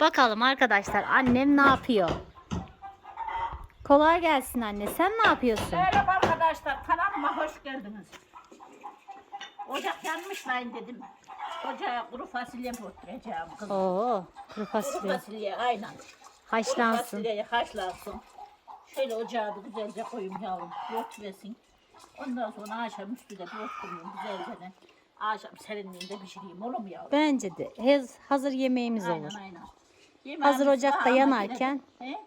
Bakalım arkadaşlar annem ne yapıyor? Kolay gelsin anne. Sen ne yapıyorsun? Merhaba arkadaşlar, kanalıma hoş geldiniz. Ocak yanmış lan dedim. Ocağa kuru fasulye oturacağım kızım. Oo, kuru Kuru fasulye. fasulye aynen. Kuru Haşlansın. fasulyeyi haşlansın. Şöyle ocağa da güzelce koyayım yavrum. Yoğurtlasın. Ondan sonra akşam üstü de yoğurt koyayım güzelce de. Akşam serinliğinde pişireyim olur mu yavrum? Bence de hez- hazır yemeğimiz Aynen olur. aynen. Hazır Yemeğimiz ocakta var ama yanarken- Gene de, he?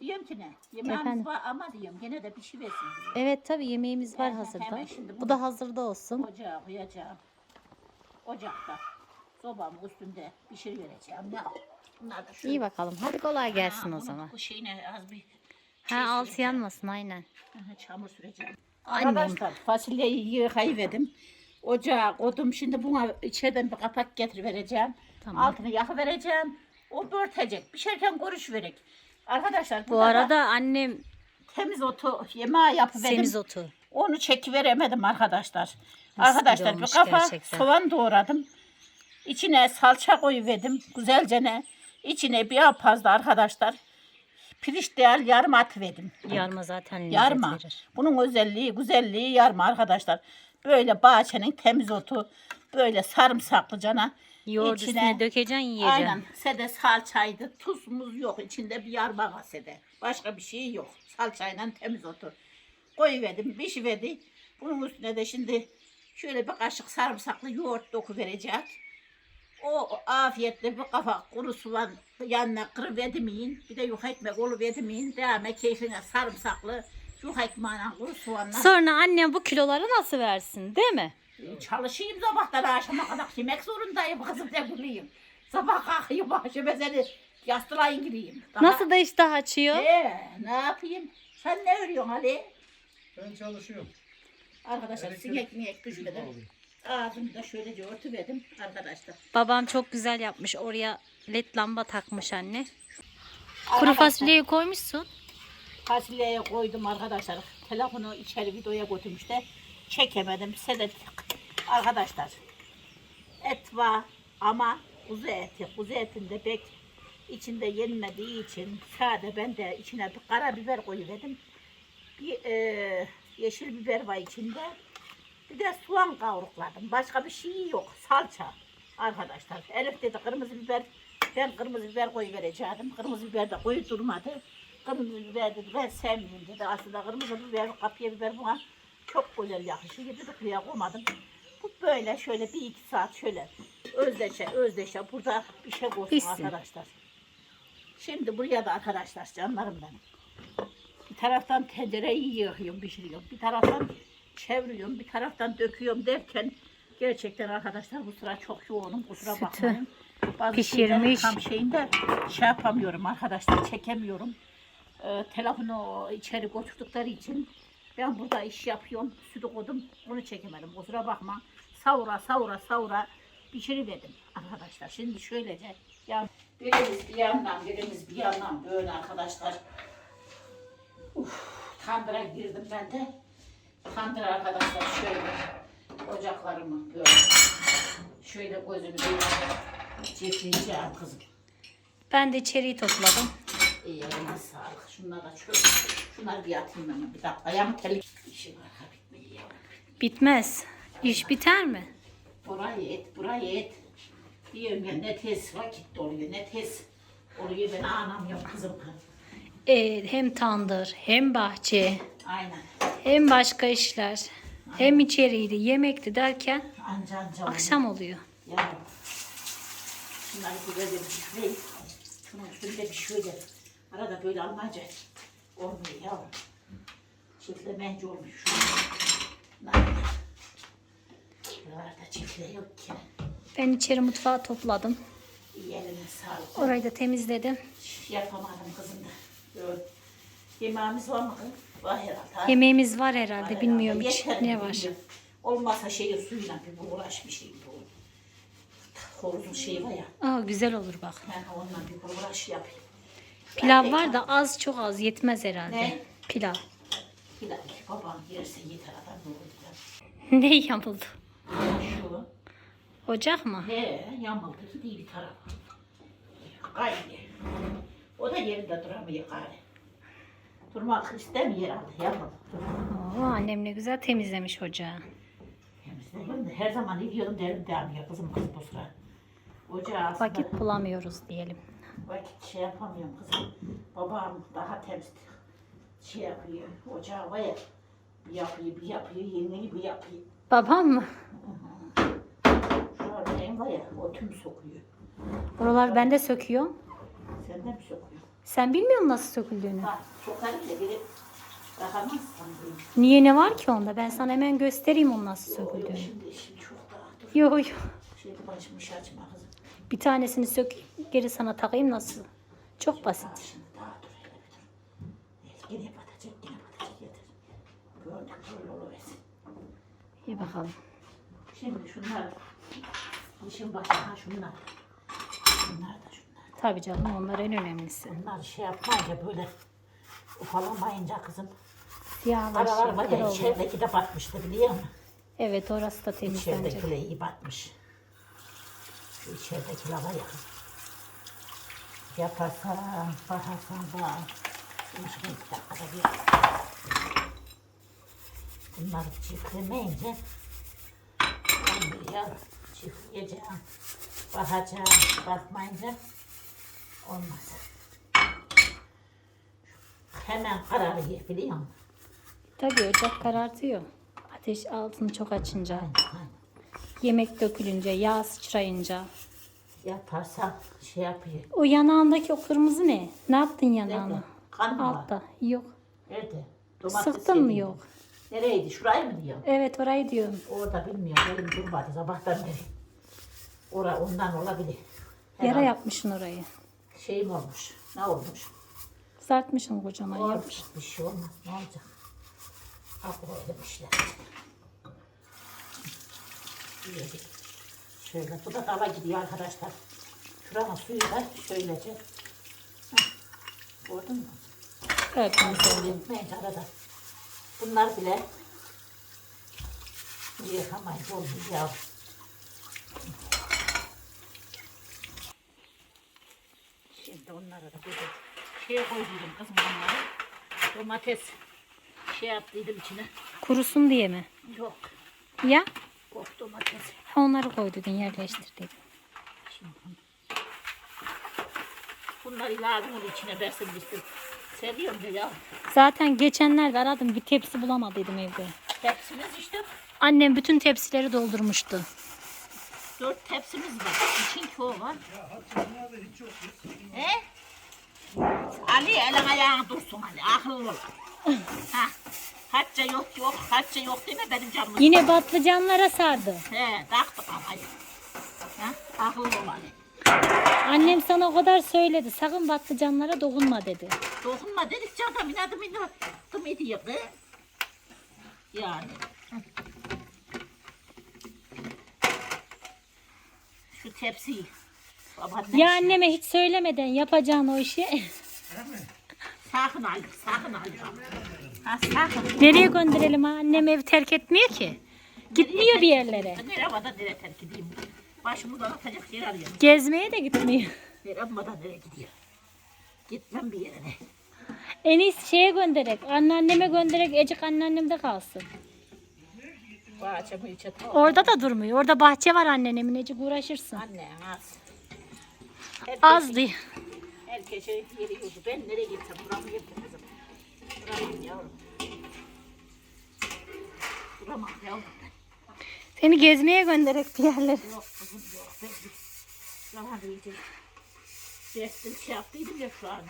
Diyorum ki ne? Yemeğimiz Efendim? var ama diyorum gene de pişiversin diyorum. Evet tabii yemeğimiz var Hemen hazırda. şimdi Bu bunu- da hazırda olsun. Ocağa koyacağım. Ocakta. Sobamın üstünde pişirivereceğim. Ne yap? Bunlar da şöyle. İyi bakalım. Hadi kolay gelsin o zaman. Bu şeyine az bir şey Ha süreceğim. yanmasın aynen. Aha, çamur süreceğim. Annem. Arkadaşlar fasulyeyi yıkayıverdim. Ocağa koydum. Şimdi buna içeriden bir kapak getirivereceğim. Tamam. Altını yakıvereceğim. O börtecek. Pişerken koruş verek. Arkadaşlar Bu arada annem temiz otu yemeği yapıverdim. semizotu. Onu çekiveremedim arkadaşlar. Mis gibi arkadaşlar bir olmuş kafa gerçekten. soğan doğradım. İçine salça koyuverdim güzelce ne. İçine bir fazla arkadaşlar. Pirinç değil yarım atıverdim. Yarma zaten lezzet Yarma. verir. Bunun özelliği, güzelliği yarma arkadaşlar. Böyle bahçenin temiz otu, böyle sarımsaklı cana. Yoğurt içine- üstüne dökeceksin yiyeceksin. Aynen. Sede salçaydı. Tuzumuz yok. İçinde bir yarma var sede. Başka bir şey yok. Salçayla temiz otu. Koyuverdim, pişiverdi. Bunun üstüne de şimdi şöyle bir kaşık sarımsaklı yoğurt doku verecek. O afiyetle bir kafa kuru soğan yanına kırıverdim yiyin. Bir de yuh ekmek oluverdim yiyin. Devam et keyfine sarımsaklı yuh ekmeğine kuru soğanla. Sonra annem bu kiloları nasıl versin değil mi? Çalışayım sabahtan akşama kadar yemek zorundayım kızım ne bileyim. Sabah kalkayım akşama seni yastılayın gireyim. Daha- Nasıl da iştah açıyor? Ee, ne yapayım? Sen ne örüyorsun Ali? Ben çalışıyorum. Arkadaşlar Elektrik- sinek miyek düşmeden. Ağzımı da şöylece örtüverdim arkadaşlar. Babam çok güzel yapmış. Oraya led lamba takmış anne. Kuru fasulyeyi koymuşsun. Fasulyeye koydum arkadaşlar. Telefonu içeri videoya götürmüş de çekemedim. Sedet arkadaşlar. Et var ama kuzu eti. Kuzu etinde pek içinde yenmediği için sade ben de içine bir karabiber koyuverdim. Bir e, yeşil biber var içinde. Bir de soğan kavrukladım. Başka bir şey yok. Salça arkadaşlar. Elif dedi kırmızı biber. Ben kırmızı biber koyuvereceğim. Kırmızı biber de koyu durmadı. Kırmızı biber dedi ben sevmiyorum dedi. Aslında kırmızı biber, kapya biber buna çok güzel yakışıyor. Dedi buraya koymadım. Böyle şöyle bir iki saat şöyle özdeşe özdeşe burada bir şey koysun Pişsin. arkadaşlar. Şimdi buraya da arkadaşlar canlarım benim. Bir taraftan tencereyi yıkıyorum, pişiriyorum. Bir taraftan çeviriyorum, bir taraftan döküyorum derken gerçekten arkadaşlar bu sıra çok yoğunum. Kusura Sütü bakmayın. Bazı pişirmiş. Tam şeyinde şey yapamıyorum arkadaşlar, çekemiyorum. Ee, telefonu içeri götürdükleri için ben burada iş yapıyorum. Sütü koydum, onu çekemedim. Kusura bakma. Savura savura savura pişiriverdim arkadaşlar. Şimdi şöylece ya birimiz bir yandan birimiz bir yandan böyle arkadaşlar. Uf, tandıra girdim ben de. Tandıra arkadaşlar şöyle ocaklarımı böyle şöyle gözünü bir çiftleyeceğim kızım. Ben de içeriği topladım. İyi eline sağlık. Şunlar da çöp. Şunları bir atayım hemen bir dakika. Ayağım telik. İşim var ha bitmedi ya. Bitmez. İş biter mi? Burayı et, burayı et. Diyorum ya ne tez vakit doluyor, ne tez oluyor ben anlamıyorum kızım. Ee, hem tandır, hem bahçe, Aynen. hem başka işler, hem içeriydi, yemekti derken Anca anca oluyor. akşam oluyor. Ya. Şunları güzel bir pişireyim. Şunun üstünde bir şöyle. Arada böyle almaca. Olmuyor yavrum. Çiftlemence olmuş. Şunlar. Buralarda çiftle yok ki. Ben içeri mutfağı topladım. İyi eline sağlık. Orayı da temizledim. Yapamadım kızım da. Böyle. Yemeğimiz var mı kız? Var herhalde. ha? Yemeğimiz var Var herhalde. herhalde. Bilmiyorum hiç Yeter mi ne var. bilmiyorum. Olmazsa şeyi suyla bir uğraş bir şey bu. Horuzun şeyi var ya. Aa, güzel olur bak. Ben onunla bir uğraş yapayım. Pilav var da az çok az yetmez herhalde. Ne? Pilav. Dakika babam yerse yeter adam doğru ne yamuldu? Şu. Ocak mı? He yamuldu gidiyor bir tarafa. kaynıyor. O da yerinde duramıyor gari. Durmak istemiyor herhalde yavrum. Dur. Oo, annem ne güzel temizlemiş ocağı. Temizledim de her zaman yiyordum derim devam ya kızım kız bu sıra. Ocağı aslında Vakit bulamıyoruz diyelim. Vakit şey yapamıyorum kızım. Babam daha temiz şey yapıyor. Ocağı var ya bir yapıyor bir yapıyor yeni bir yapıyor. Babam mı? Şu benim var ya o tüm sokuyor. Oralar ben de söküyorum. Sen de mi sokuyorsun? Sen bilmiyor musun nasıl söküldüğünü? Ha, sokarım da bakamazsan diyeyim. Niye ne var ki onda? Ben sana hemen göstereyim onun nasıl Yok yok söküldüğünü. şimdi işim çok daha dur. Yok yok. Şimdi başımı açma kızım. Bir tanesini sökeyim, geri sana takayım nasıl? Çok basit. İyi bakalım. Şimdi şunlar işin başına şunlar. Şunlar da şunlar. Tabii canım onlar en önemlisi. Bunlar şey yapmayınca böyle ufalamayınca kızım. Siyahlar Aralar var ya içerideki de batmıştı biliyor musun? Evet orası da temizlenecek. İçeridekiler iyi batmış. Şu içeridekiler var ya. Yaparsan, bakarsan da. Şunu iki dakikada bir. Bunları çiftlemeyince olmuyor. Çiftleyeceğim. Bakacağım. Bakmayınca olmaz. Hemen kararıyor biliyor musun? Tabii ocak karartıyor. Ateş altını çok açınca, Aynen, aynen. Yemek dökülünce, yağ sıçrayınca. Yaparsan şey yapıyor. O yanağındaki o kırmızı ne? Ne yaptın yanağına? Nerede? Kan mı var? Altta. Yok. Nerede? Sıktın mı yok? Nereydi? Şurayı mı diyor? Evet orayı diyorum. Orada bilmiyorum. Elim durmadı sabahtan beri. Ora ondan olabilir. Yara Herhalde yapmışsın orayı. Şeyim olmuş. Ne olmuş? Sartmışsın kocaman yapmış. Olmuş. Bir şey olmaz. Ne olacak? Bak öyle işler. Böyle. Şöyle. Bu da dava gidiyor arkadaşlar. Şuranın suyu da şöylece. Heh. Gördün mü? Oldu. Yetmeyince arada. Bunlar bile yıkamayız olmuyor ya. Şimdi onlara da böyle şey koyduydum kızım onları. Domates şey yaptıydım içine. Kurusun diye mi? Yok. Ya? Kok domates. Ha, Onları koyduydun yerleştirdin. Bunlar onun içine versin bilsin. Seviyorum da ya. Zaten geçenlerde aradım bir tepsi bulamadıydım evde. Tepsimiz işte Annem bütün tepsileri doldurmuştu. dört tepsimiz var. İçin çoğu var. Bunlarda hiç yok. He? Ali elin ayağın dursun Ali. Akıllı ol. ha. Hacca yok yok. Hacca yok deme benim canımı. Yine patlıcanlara sardı. He taktık ama Ali. Ha? Akıllı ol Ali. Annem sana o kadar söyledi. Sakın patlıcanlara dokunma dedi. Dokunma dedikçe adam inadım inadım ediyor be. Yani. Şu tepsiyi. Babaannem Ya anneme hiç söylemeden yapacağın o işi. Sakın Ali, sakın Ali. Nereye gönderelim ha? Annem ev terk etmiyor ki. Gitmiyor bir yerlere. Kadar nereye terk edeyim? Başımı donatacak yer arıyorum. Gezmeye de gitmiyor. Kadar nereye gidiyor? Gitmem bir yere. En iyisi şeye gönderek. Anneanneme gönderek. Ecik anneannemde kalsın. Bahçemi içe to. Orada da durmuyor. Orada bahçe var anneannemin. Ecik uğraşırsın. Anne az. Herkes, Az değil. Herkese yeri yurdu. Ben nereye gitsem buramı yedim Buramı yavrum. Buramam yavrum ben. Seni gezmeye gönderek bir yerlere. Yok kızım yok. Ben iyice. Şey yaptıydım ya şu an.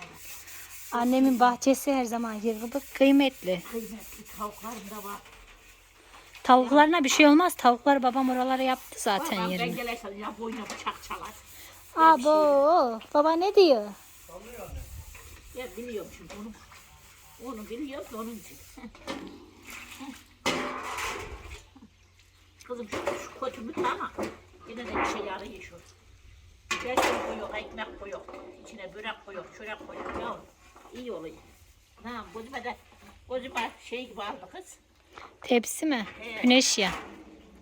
Annemin bahçesi her zaman yırgıbık kıymetli. Kıymetli tavuklarım da var. Tavuklarına bir şey olmaz. Tavuklar babam oralara yaptı zaten Babam ben yerini. gelirsen ya boyuna bıçak çalar. Abo, baba ne diyor? Ya biliyorum şimdi onu. Onu biliyorum da onun için. Kızım şu, kötü ama yine de bir şey yarıyor şu. Gerçek koyuyor, ekmek koyuyor, içine börek koyuyor, çörek koyuyor. Ya iyi oluyor. Ha, gözüme de gözüme şey gibi aldı kız. Tepsi mi? Evet. Güneş ya.